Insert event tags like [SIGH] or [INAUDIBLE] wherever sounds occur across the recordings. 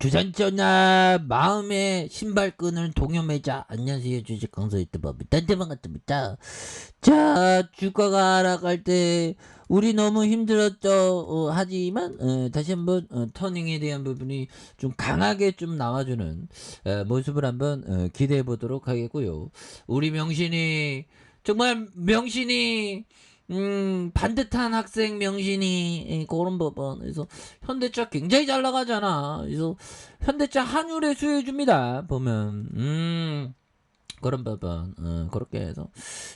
주산전화 마음의 신발끈을 동여매자. 안녕하세요. 주식 강사 유튜버입니다 반갑습니다. 자 주가가 하락할 때 우리 너무 힘들었죠. 어, 하지만 어, 다시 한번 어, 터닝에 대한 부분이 좀 강하게 좀 나와주는 어, 모습을 한번 어, 기대해 보도록 하겠고요. 우리 명신이 정말 명신이 음, 반듯한 학생 명신이 예, 그런 부분. 그래서 현대차 굉장히 잘 나가잖아. 그래서 현대차 한율에 수혜해 줍니다. 보면 음. 그런 부분 어, 그렇게 해서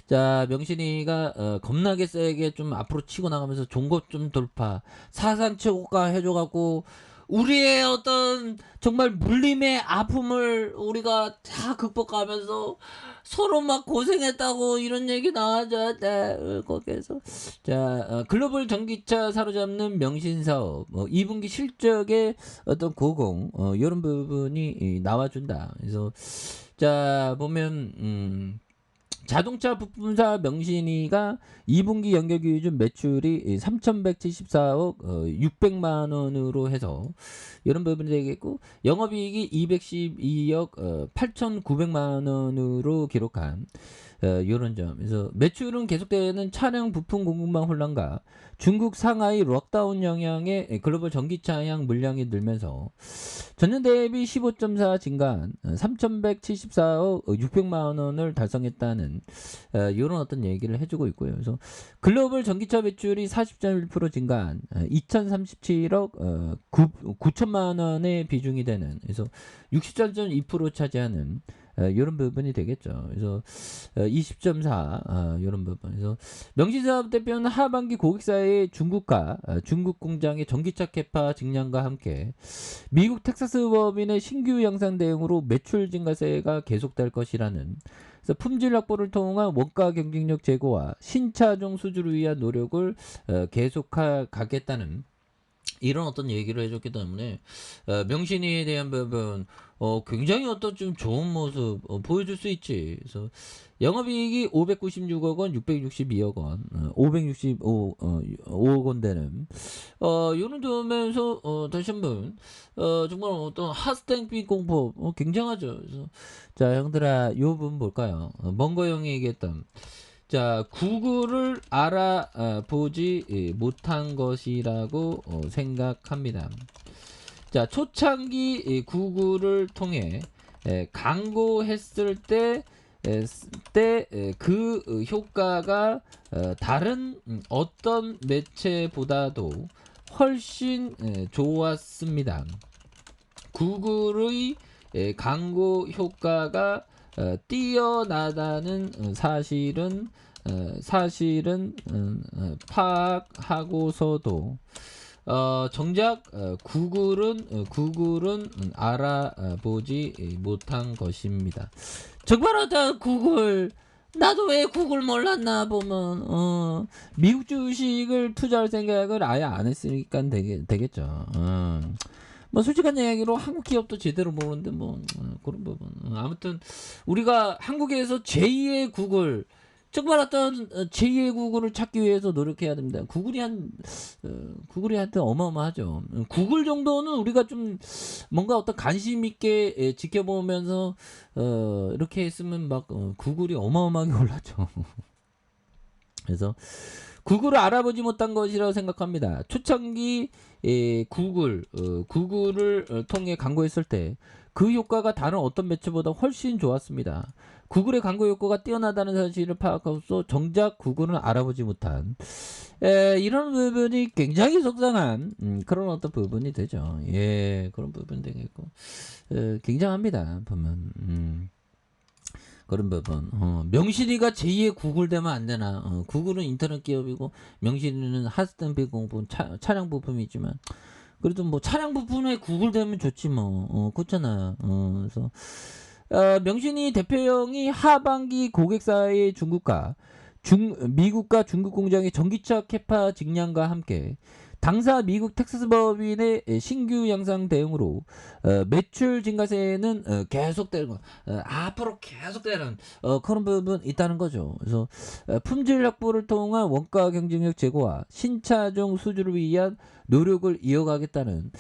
자 명신이가 어, 겁나게 세게 좀 앞으로 치고 나가면서 종고 좀 돌파 사상 최고가 해줘갖고 우리의 어떤 정말 물림의 아픔을 우리가 다 극복하면서 서로 막 고생했다고 이런 얘기 나와줘야 돼 어, 거기에서. 자 어, 글로벌 전기차 사로잡는 명신 사업. 뭐 2분기 실적의 어떤 고공 어, 이런 부분이 이, 나와준다. 그래서 자 보면 음. 자동차 부품사 명신이가 2분기 연결 기준 매출이 3,174억 600만 원으로 해서 이런 부분이 되겠고 영업이익이 212억 8,900만 원으로 기록한 이런 점. 그래서 매출은 계속되는 차량 부품 공급망 혼란과 중국 상하이 록다운 영향에 글로벌 전기차량 물량이 늘면서 전년 대비 15.4 증가한 3,174억 600만 원을 달성했다는 이런 어떤 얘기를 해주고 있고요. 그래서 글로벌 전기차 매출이 40.1% 증가한 2,037억 9천만 원의 비중이 되는 그래서 63.2% 차지하는 어, 이런 부분이 되겠죠. 그래서 어, 20.4 어, 이런 부분. 그래서 명신사업 대표는 하반기 고객사의 중국과 어, 중국 공장의 전기차 캐파 증량과 함께 미국 텍사스 법인의 신규 양산 대응으로 매출 증가세가 계속될 것이라는 그래서 품질 확보를 통한 원가 경쟁력 제고와 신차종 수주를 위한 노력을 어, 계속하겠다는 이런 어떤 얘기를 해줬기 때문에 어, 명신이에 대한 부분 어, 굉장히 어떤 좀 좋은 모습 어, 보여줄 수 있지. 그래서 영업이익이 596억 원, 662억 원, 어, 565 어, 5억 원 되는 어, 요런 두면서 어, 다시 한번 어, 정말 어떤 핫스탱빛 공법 어, 굉장하죠. 그래서 자 형들아 요 부분 볼까요? 어, 먼거 형이 얘기했던 자, 구글을 알아보지 예, 못한 것이라고 어, 생각합니다. 자, 초창기 이 구글을 통해 에, 광고했을 때 때 그 효과가 어, 다른 음, 어떤 매체보다도 훨씬 에, 좋았습니다. 구글의 에, 광고 효과가 어, 뛰어나다는 어, 사실은 어, 사실은 음, 어, 파악하고서도 어, 정작 어, 구글은 어, 구글은 음, 알아보지 못한 것입니다. 정말하다 구글 나도 왜 구글 몰랐나 보면 어, 미국 주식을 투자할 생각을 아예 안 했으니까 되겠, 되겠죠. 어. 뭐 솔직한 이야기로 한국 기업도 제대로 모르는데 뭐 어, 그런 부분 어, 아무튼 우리가 한국에서 제2의 구글 정말 어떤 어, 제2의 구글을 찾기 위해서 노력해야 됩니다. 구글이 한 어, 구글이 하여튼 어마어마하죠. 구글 정도는 우리가 좀 뭔가 어떤 관심 있게 예, 지켜보면서 어, 이렇게 했으면 막 어, 구글이 어마어마하게 [LAUGHS] 올랐죠. 그래서 구글을 알아보지 못한 것이라고 생각합니다. 초창기 에, 구글, 어, 구글을 어, 통해 광고했을 때 그 효과가 다른 어떤 매체보다 훨씬 좋았습니다. 구글의 광고 효과가 뛰어나다는 사실을 파악하고서 정작 구글은 알아보지 못한 에, 이런 부분이 굉장히 속상한 음, 그런 어떤 부분이 되죠. 예, 그런 부분 되겠고 에, 굉장합니다. 보면. 음. 그런 부분. 어, 명신이가 제2의 구글 되면 안 되나? 어, 구글은 인터넷 기업이고 명신이는 하스템비 공부 차, 차량 부품이지만 그래도 뭐 차량 부품에 구글 되면 좋지 뭐. 어, 그렇잖아. 어, 그래서 어, 명신이 대표형이 하반기 고객사의 중국과 중 미국과 중국 공장의 전기차 캐파 직량과 함께 당사 미국 텍사스 법인의 신규 양상 대응으로 어, 매출 증가세는 어, 계속되는 거, 어, 앞으로 계속되는 어, 그런 부분 있다는 거죠. 그래서 어, 품질 확보를 통한 원가 경쟁력 제고와 신차종 수주를 위한 노력을 이어가겠다는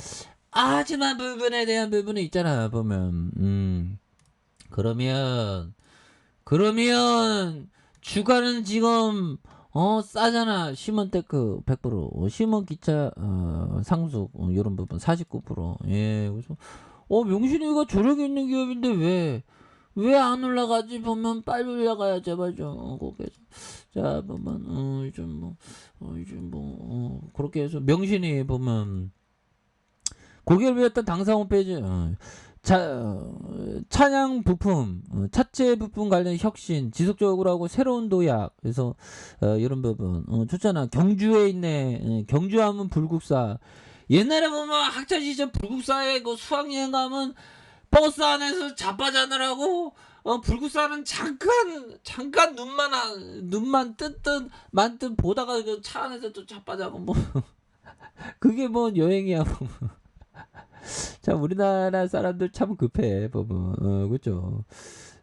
하지만 부분에 대한 부분은 있잖아 보면 음 그러면 그러면 주가는 지금 어 싸잖아. 시몬 테크 100% 어, 시몬 기차 어, 상속 어, 이런 부분 49%예 그래서 어 명신이가 저력이 있는 기업인데 왜 왜 안 올라가지? 보면 빨리 올라가야 제발 좀. 거기서. 자 보면 어 요즘 뭐 어, 요즘 뭐 어, 그렇게 해서 명신이 보면 고개를 위했던 당사 홈페이지? 어, 자, 어, 찬양 부품, 어, 차체 부품 관련 혁신, 지속적으로 하고 새로운 도약, 그래서 어, 이런 부분 어, 좋잖아. 경주에 있네. 예, 경주하면 불국사. 옛날에 보면 학창 시절 불국사에 그 수학여행 가면 버스 안에서 자빠자느라고 어, 불국사는 잠깐 잠깐 눈만 안- 눈만 뜨뜻 만뜻 보다가 그 차 안에서 또 자빠자고 뭐 [LAUGHS] 그게 뭐 여행이야 뭐. 참 우리나라 사람들 참 급해 보면 어, 그죠.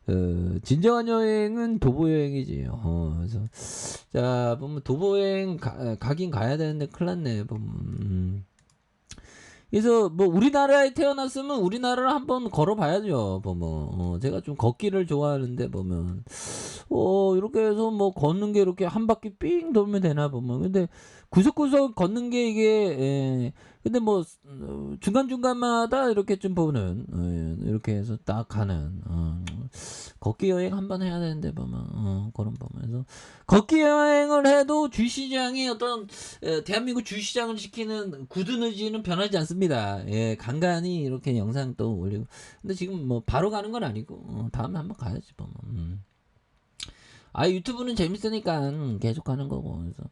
어, 진정한 여행은 도보 여행이지. 어, 그래서 자 보면 도보 여행 가, 가긴 가야 되는데 큰일 났네 보면 음. 그래서 뭐 우리나라에 태어났으면 우리나라를 한번 걸어봐야죠 보면. 어, 제가 좀 걷기를 좋아하는데 보면. 어 이렇게 해서 뭐 걷는 게 이렇게 한 바퀴 삥 돌면 되나 보면. 근데 구석구석 걷는 게 이게 예, 근데 뭐 어, 중간 중간마다 이렇게 좀 보는 어, 이렇게 해서 딱 가는 어, 걷기 여행 한번 해야 되는데 보면 어, 그런 보면서 걷기 여행을 해도 주시장이 어떤 어, 대한민국 주시장을 지키는 굳은 의지는 변하지 않습니다. 예, 간간히 이렇게 영상 또 올리고. 근데 지금 뭐 바로 가는 건 아니고 어, 다음에 한번 가야지 보면 음. 아 유튜브는 재밌으니까 계속 하는 거고. 그래서.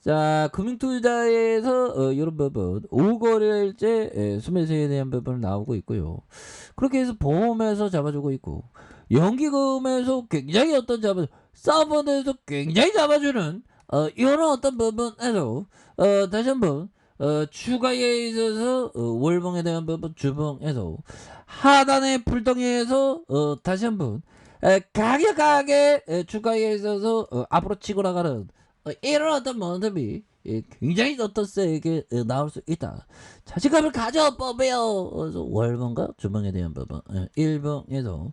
자, 금융투자에서 어, 이런 부분, 5거래일제 예, 수매수에 대한 부분 나오고 있고요. 그렇게 해서 보험에서 잡아주고 있고, 연기금에서 굉장히 어떤 잡아, 서버에서 굉장히 잡아주는 어, 이런 어떤 부분에서 어, 다시 한번 어, 추가에 있어서 어, 월봉에 대한 부분 주봉에서 하단의 불덩이에서 어, 다시 한번 에, 추가에 있어서 어, 앞으로 치고 나가는 어, 이런 어떤 모습이 예, 굉장히 어떤 세게 어, 나올 수 있다. 자신감을 가져. 그래서 월봉과 주봉에 대한 예, 1봉에서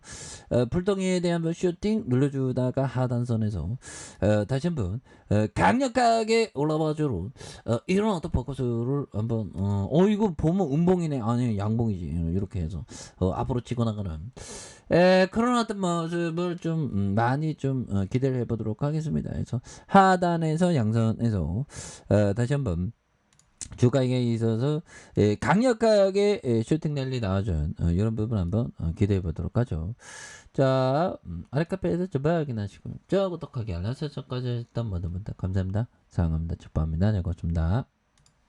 어, 불덩이에 대한 부 슈팅 눌러주다가 하단선에서 어, 다시 한번 어, 강력하게 올라와 어, 이런 어떤 포커스를 한번 어, 어 이거 보면 음봉이네 아니 양봉이지 이렇게 해서 어, 앞으로 치고 나가는 에, 그런 어떤 모습을 좀 음, 많이 좀 어, 기대를 해보도록 하겠습니다. 그래서 하단에서 양선에서 어, 다시 한번 주가에 있어서 에, 강력하게 에, 슈팅 랠리 나와준 어, 이런 부분 한번 어, 기대해 보도록 하죠. 자 음, 아래 카페에서 저발 확인하시고 저 구독하기 알람 설정까지 했던 모든 분들 감사합니다. 사랑합니다. 축복합니다. 네 고맙습니다.